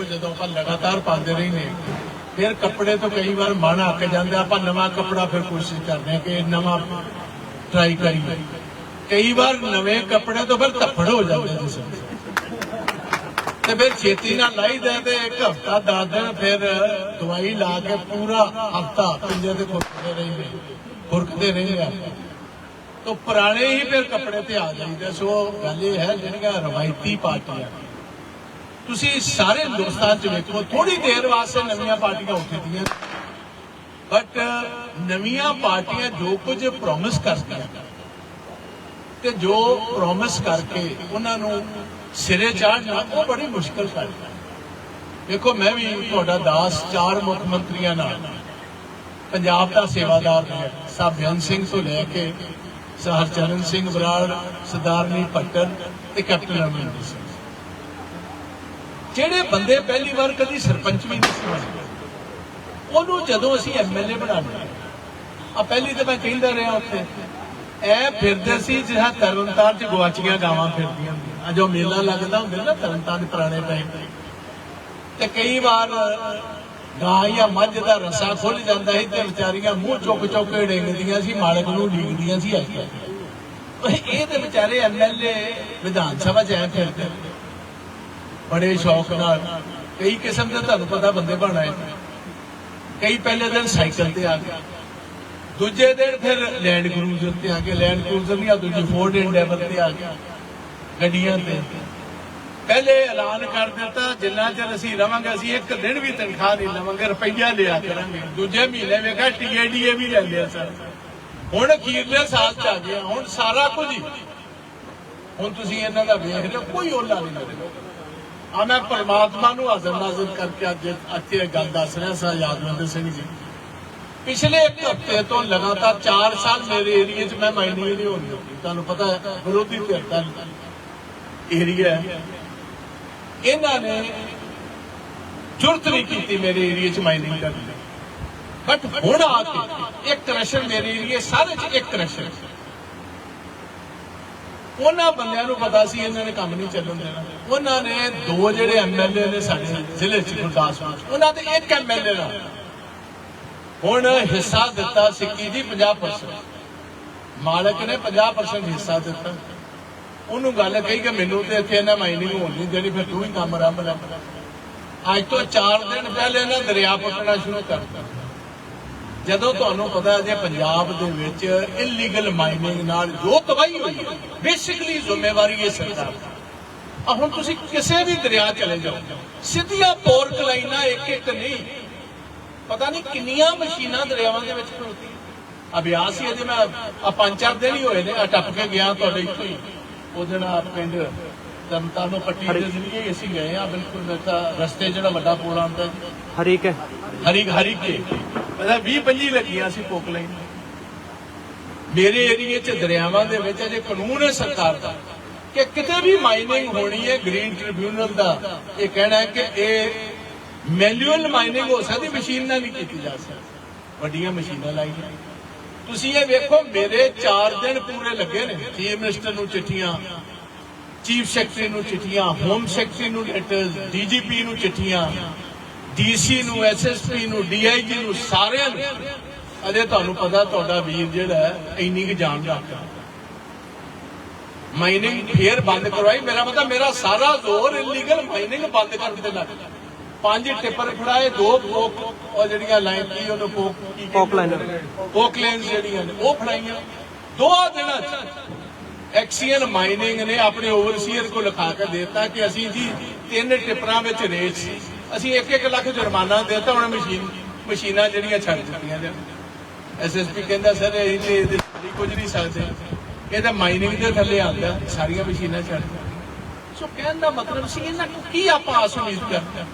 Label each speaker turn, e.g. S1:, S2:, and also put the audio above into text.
S1: ਵੇਖੋ ਜਦੋਂ ਆਪਾਂ ਲਗਾਤਾਰ ਪਾਉਂਦੇ ਰਹਿੰਦੇ ਹਾਂ, ਫਿਰ ਕੱਪੜੇ ਤੋਂ ਕਈ ਵਾਰ ਮਨ ਅੱਕ ਜਾਂਦਾ ਆਪਾਂ ਨਵਾਂ ਕੱਪੜਾ ਫਿਰ ਕੋਸ਼ਿਸ਼ ਕਰਦੇ ਹਾਂ ਕਿ ਨਵਾਂ ਟਰਾਈ ਕਰੀਏ। ਕਈ ਵਾਰ ਨਵੇਂ ਕੱਪੜੇ ਤੋਂ ਫਿਰ ਧੱਫੜ ਹੋ ਜਾਂਦੇ ਜਿਸਮ ਤੇ ਫਿਰ ਛੇਤੀ ਨਾਲ ਲਾਈਦਾ ਤੇ ਇੱਕ ਹਫਤਾ ਦਸ ਦਿਨ ਫਿਰ ਦਵਾਈ ਲਾ ਕੇ ਪੂਰਾ ਹਫਤਾ ਪਿੰਜੇ ਤੇ ਖੁਰਕਦੇ ਰਹਿੰਦੇ ਖੁਰਕਦੇ ਰਹਿੰਦੇ ਆ ਤੋ ਪੁਰਾਣੇ ਹੀ ਫਿਰ ਕੱਪੜੇ ਤੇ ਆ ਜਾਈਦੇ ਸੋ ਗੱਲ ਇਹ ਹੈ ਜਿਹੜੀਆਂ ਰਵਾਇਤੀ ਪਾਰਟੀਆਂ ਤੁਸੀਂ ਸਾਰੇ ਹਿੰਦੁਸਤਾਨ ਚ ਵੇਖੋ ਥੋੜੀ ਦੇਰ ਵਾਸਤੇ ਨਵੀਆਂ ਪਾਰਟੀਆਂ ਉੱਠਦੀਆਂ ਬਟ ਨਵੀਆਂ ਪਾਰਟੀਆਂ ਜੋ ਕੁਝ ਪ੍ਰੋਮਿਸ ਕਰਦੀਆਂ ਤੇ ਜੋ ਪ੍ਰੋਮਿਸ ਕਰਕੇ ਉਹਨਾਂ ਨੂੰ ਸਿਰੇ ਚਾੜਨਾ, ਉਹ ਬੜੀ ਮੁਸ਼ਕਲ ਕਰਦਾ ਦੇਖੋ, ਮੈਂ ਵੀ ਤੁਹਾਡਾ ਦਾਸ, ਚਾਰ ਮੁੱਖ ਮੰਤਰੀਆਂ ਨਾਲ ਪੰਜਾਬ ਦਾ ਸੇਵਾਦਾਰ ਹੈ ਸਾਹਿਬ ਬੇਅੰਤ ਸਿੰਘ ਤੋਂ ਲੈ ਕੇ ਸਹਰਚਰਨ ਸਿੰਘ ਬਰਾੜ, ਸਰਦਾਰਨੀ ਭੱਟਰ ਤੇ ਕੈਪਟਨ ਅਮਰਿੰਦਰ ਸਿੰਘ। ਜਿਹੜੇ ਬੰਦੇ ਪਹਿਲੀ ਵਾਰ ਕਦੀ ਸਰਪੰਚ ਵੀ ਨਹੀਂ ਸੀ ਬਣੇ ਉਹਨੂੰ ਜਦੋਂ ਅਸੀਂ ਐਮਐਲਏ ਬਣਾਉਂਦੇ ਆ ਪਹਿਲੀ ਤਾਂ ਮੈਂ ਕਹਿੰਦਾ ਰਿਹਾ ਉੱਥੇ ਐ ਫਿਰਦੇ ਸੀ ਜਿਹੜਾ ਤਰਨਤਾਰਨ ਚ ਗਵਾਚੀਆਂ ਗਾਵਾਂ ਫਿਰਦੀਆਂ ਆ ਜੋ ਮੇਲਾ ਲੱਗਦਾ ਹੁੰਦਾ ਨਾ ਤਰਨਤਾਰਨ ਪੁਰਾਣੇ ਟਾਈਮ ਤੇ ਕਈ ਵਾਰ ਗਾਂ ਜਾਂ ਮੱਝ ਦਾ ਰਸਾ ਖੁੱਲ ਜਾਂਦਾ ਸੀ ਤੇ ਵਿਚਾਰੀਆਂ ਮੂੰਹ ਚੁੱਕ ਚੁੱਕ ਕੇ ਡਿੱਗਦੀਆਂ ਸੀ, ਮਾਲਕ ਨੂੰ ਡੀਕਦੀਆਂ ਸੀ ਅੱਜ ਇਹ ਤੇ ਵਿਚਾਰੇ ਐਮਐਲਏ ਵਿਧਾਨ ਸਭਾ ਚ ਐ ਫਿਰਦੇ। ਬੜੇ ਸ਼ੌਕ ਨਾਲ। ਕਈ ਕਿਸਮ ਦੇ ਤੁਹਾਨੂੰ ਪਤਾ ਬੰਦੇ ਬਣਾਏ। ਕਈ ਪਹਿਲੇ ਦਿਨ ਸਾਈਕਲ ਤੇ ਆ ਗਏ। ਦੂਜੇ ਦਿਨ ਫਿਰ ਲੈਂਡ ਕਰੂਜ਼ਰ ਤੇ ਆ ਕੇ ਲੈਂਡ ਕਰੂਜ਼ਰ ਨਹੀਂ, ਆ ਦੂਜੀ ਫੋਰਡ ਇੰਡੈਵਰ ਤੇ ਆ ਗਏ। ਗੱਡੀਆਂ ਤੇ। ਪਹਿਲੇ ਐਲਾਨ ਕਰ ਦਿੱਤਾ, ਜਿੰਨਾ ਚਿਰ ਅਸੀਂ ਰਵਾਂਗੇ, ਅਸੀਂ ਇੱਕ ਦਿਨ ਵੀ ਤਨਖਾਹ ਨਹੀਂ ਲਵਾਂਗੇ, ਰੁਪਈਆ ਲਿਆ ਕਰਾਂਗੇ। ਦੂਜੇ ਮਹੀਨੇ ਵੇਖਿਆ ਟੀਏਡੀਏ ਵੀ ਲੈ ਲਿਆ ਸਰ। ਹੁਣ ਅਖੀਰਲੇ ਸਾਲ ਚ ਆ ਗਿਆ ਹੁਣ ਸਾਰਾ ਕੁਝ ਹੀ। ਹੁਣ ਤੁਸੀਂ ਇਹਨਾਂ ਦਾ ਵੇਖ ਲਿਓ ਕੋਈ ਓਲਾ ਨਹੀਂ ਮਿਲੇਗਾ ਆ ਮੈਂ ਪਰਮਾਤਮਾ ਨੂੰ ਹਾਜ਼ਰ ਨਾਜ਼ਰ ਕਰਕੇ ਅੱਜ ਇੱਥੇ ਇਹ ਗੱਲ ਦੱਸ ਰਿਹਾ ਸਾਂ ਯਾਦਵਿੰਦਰ ਸਿੰਘ ਜੀ। ਪਿਛਲੇ ਇੱਕ ਹਫ਼ਤੇ ਤੋਂ ਲਗਾਤਾਰ 4 ਸਾਲ ਮੇਰੇ ਏਰੀਆ 'ਚ ਮੈਂ ਮਾਈਨਿੰਗ ਨਹੀਂ ਹੋਣੀ ਦਿੱਤੀ ਤੁਹਾਨੂੰ ਪਤਾ ਹੈ, ਵਿਰੋਧੀ ਧਿਰ ਦਾ ਏਰੀਆ ਇਹਨਾਂ ਨੇ ਜੁਰਤ ਨਹੀਂ ਕੀਤੀ ਮੇਰੇ ਏਰੀਆ 'ਚ ਮਾਈਨਿੰਗ ਕਰਨ ਦੀ। ਬਟ ਹੁਣ ਆ ਕੇ ਇੱਕ ਕ੍ਰਸ਼ਰ ਮੇਰੇ ਏਰੀਆ ਸਾਰੇ 'ਚ ਇੱਕ ਕ੍ਰਸ਼ਰ ਉਹਨਾਂ ਬੰਦਿਆਂ ਨੂੰ ਪਤਾ ਸੀ ਇਹਨਾਂ ਨੇ ਕੰਮ ਨਹੀਂ ਚੱਲਣ ਦੇਣਾ। ਉਹਨਾਂ ਨੇ ਦੋ ਜਿਹੜੇ ਐਮਐਲਏ ਨੇ ਸਾਡੇ ਜ਼ਿਲ੍ਹੇ 'ਚ ਗੁਰਦਾਸਪੁਰ 'ਚ, ਉਹਨਾਂ ਦੇ ਇੱਕ ਐਮਐਲਏ ਨਾਲ ਹੁਣ ਹਿੱਸਾ ਦਿੱਤਾ ਸਿੱਕੀ ਦੀ 50% ਮਾਲਕ ਨੇ 50% ਹਿੱਸਾ ਦਿੱਤਾ। ਉਹਨੂੰ ਗੱਲ ਕਹੀ ਕਿ ਮੈਨੂੰ ਤੇ ਇੱਥੇ ਇਹਨਾਂ ਮਾਈਨਿੰਗ ਹੋਣ ਨਹੀਂ ਦੇਣੀ ਫਿਰ ਤੂੰ ਹੀ ਕੰਮ ਆਰੰਭ ਲੈ। ਅੱਜ ਤੋਂ 4 ਦਿਨ ਪਹਿਲੇ ਇਹਨਾਂ ਦਰਿਆ ਪੁੱਟਣਾ ਸ਼ੁਰੂ ਕਰਤਾ। ਜਦੋਂ ਤੁਹਾਨੂੰ ਪਤਾ ਹੈ ਜੇ ਪੰਜਾਬ ਦੇ ਵਿੱਚ ਇਲੀਗਲ ਮਾਈਨਿੰਗ ਨਾਲ ਜੋ ਤਬਾਹੀ ਹੋਈ ਹੈ ਬੇਸਿਕਲੀ ਜ਼ਿੰਮੇਵਾਰੀ ਇਹ ਸਰਕਾਰ ਦੀ। ਆ ਹੁਣ ਤੁਸੀਂ ਕਿਸੇ ਵੀ ਦਰਿਆ ਚਲੇ ਜਾਓ ਸਿੱਧੀਆਂ ਪੋਰਕ ਲਾਈਨਾਂ ਇੱਕ ਇੱਕ ਨਹੀਂ। ਪਤਾ ਨਹੀਂ ਕਿੰਨੀਆਂ ਮਸ਼ੀਨਾਂ ਦਰਿਆਵਾਂ ਦੇ ਵਿੱਚ ਖੜੋਤੀਆਂ ਅਭਿਆਸ ਹੀ ਅਜੇ ਮੈਂ ਆ ਪੰਜ ਚਾਰ ਦਿਨ ਹੀ ਹੋਏ ਨੇ ਆ ਟੱਪ ਕੇ ਗਿਆ ਤੁਹਾਡੇ ਇੱਥੋਂ ਹੀ। ਉਹ ਦਿਨ ਆ ਪਿੰਡ ਤਰਨਤਾਰਨੋਂ ਪੱਟੀ ਦੇ ਜ਼ਰੀਏ ਹੀ ਅਸੀਂ ਗਏ ਆ ਬਿਲਕੁਲ ਰਸਤੇ ਜਿਹੜਾ ਵੱਡਾ ਪੁਲ ਆਉਂਦਾ
S2: ਹਰੀਕ ਹੈ
S1: ਹਰੀ ਹਰੀ ਕੇ। ਮਤਲਬ 20 25 ਲੱਗੀਆਂ ਸੀ ਪੋਕ ਲਾਈਨ ਮੇਰੇ ਏਰੀਏ 'ਚ ਦਰਿਆਵਾਂ ਦੇ ਵਿੱਚ ਅਜੇ ਕਾਨੂੰਨ ਹੈ ਸਰਕਾਰ ਦਾ ਕਿ ਕਿਤੇ ਵੀ ਮਾਈਨਿੰਗ ਹੋਣੀ ਹੈ ਗ੍ਰੀਨ ਟ੍ਰਿਬਿਊਨਲ ਦਾ, ਇਹ ਕਹਿਣਾ ਹੈ ਕਿ ਇਹ ਮੈਨੂਅਲ ਮਾਈਨਿੰਗ ਹੋ ਸਕਦੀ ਮਸ਼ੀਨ ਨਾਲ ਨਹੀਂ ਕੀਤੀ ਜਾ ਸਕਦੀ। ਵੱਡੀਆਂ ਮਸ਼ੀਨਾਂ ਲਾਈਆਂ। ਤੁਸੀਂ ਇਹ ਵੇਖੋ, ਮੇਰੇ 4 ਦਿਨ ਪੂਰੇ ਲੱਗੇ ਨੇ। ਚੀਫ ਮਿਨਿਸਟਰ ਨੂੰ ਚਿੱਠੀਆਂ ਚੀਫ ਸੈਕਟਰੀ ਨੂੰ ਚਿੱਠੀਆਂ ਹੋਮ ਸੈਕਟਰੀ ਨੂੰ ਲੈਟਰਸ ਡੀਜੀਪੀ ਨੂੰ ਚਿੱਠੀਆਂ। ਡੀਸੀ ਨੂੰ ਐਸਐਸਪੀ ਨੂੰ ਡੀਆਈਜੀ ਨੂੰ ਸਾਰਿਆਂ ਨੂੰ ਅਜੇ ਤੁਹਾਨੂੰ ਪਤਾ ਤੁਹਾਡਾ ਵੀਰ ਜਿਹੜਾ ਹੈ ਇੰਨੀ ਕੁ ਜਾਣ ਰੱਖਦਾ ਮਾਈਨਿੰਗ ਫੇਰ ਬੰਦ ਕਰਵਾਈ ਮੇਰਾ ਮਤਲਬ ਮੇਰਾ ਸਾਰਾ ਜ਼ੋਰ ਇਲੀਗਲ ਮਾਈਨਿੰਗ ਬੰਦ ਕਰਨ ਤੇ ਲੱਗ। ਪੰਜ ਟਿੱਪਰ ਖੜਾਏ ਦੋ ਪੋਕ ਉਹ ਜਿਹੜੀਆਂ ਲਾਈਨ ਕੀ ਉਹਨੂੰ ਪੋਕ ਕੀ ਕਹਿੰਦੇ?
S2: ਪੋਕ ਲਾਈਨਰ।
S1: ਪੋਕ ਲਾਈਨਸ ਜਿਹੜੀਆਂ ਨੇ ਉਹ ਫੜਾਈਆਂ ਦੋ ਦਿਨਾਂ ਚ ਐਕਸੀਅਨ ਮਾਈਨਿੰਗ ਨੇ ਆਪਣੇ ਓਵਰਸੀਅਰ ਕੋ ਲਿਖਾ ਕੇ ਦਿੱਤਾ ਕਿ ਅਸੀਂ ਜੀ ਤਿੰਨ ਟਿੱਪਰਾਂ ਵਿੱਚ ਰੇਟ ਸੀ ਅਸੀਂ 1-1 ਲੱਖ ਜੁਰਮਾਨਾ ਦੇਤਾ, ਹੁਣ ਮਸ਼ੀਨ ਮਸ਼ੀਨਾਂ ਜਿਹੜੀਆਂ ਛੱਡ ਦਿੱਤੀਆਂ ਨੇ। ਐਸਐਸਪੀ ਕਹਿੰਦਾ, ਸਰ, ਇਹ ਤੇ ਇਹਦੇ ਲਈ ਕੁਝ ਨਹੀਂ ਸਕਦੇ। ਇਹ ਤਾਂ ਮਾਈਨਿੰਗ ਦੇ ਥੱਲੇ ਆਉਂਦਾ, ਸਾਰੀਆਂ ਮਸ਼ੀਨਾਂ ਛੱਡ ਦਿੱਤੀਆਂ। ਸੋ ਕਹਿਣ ਦਾ ਮਤਲਬ ਸੀ, ਇਹਨਾਂ ਨੂੰ ਕੀ ਆਪਾਂ ਆਸ ਉਮੀਦ ਕਰਦੇ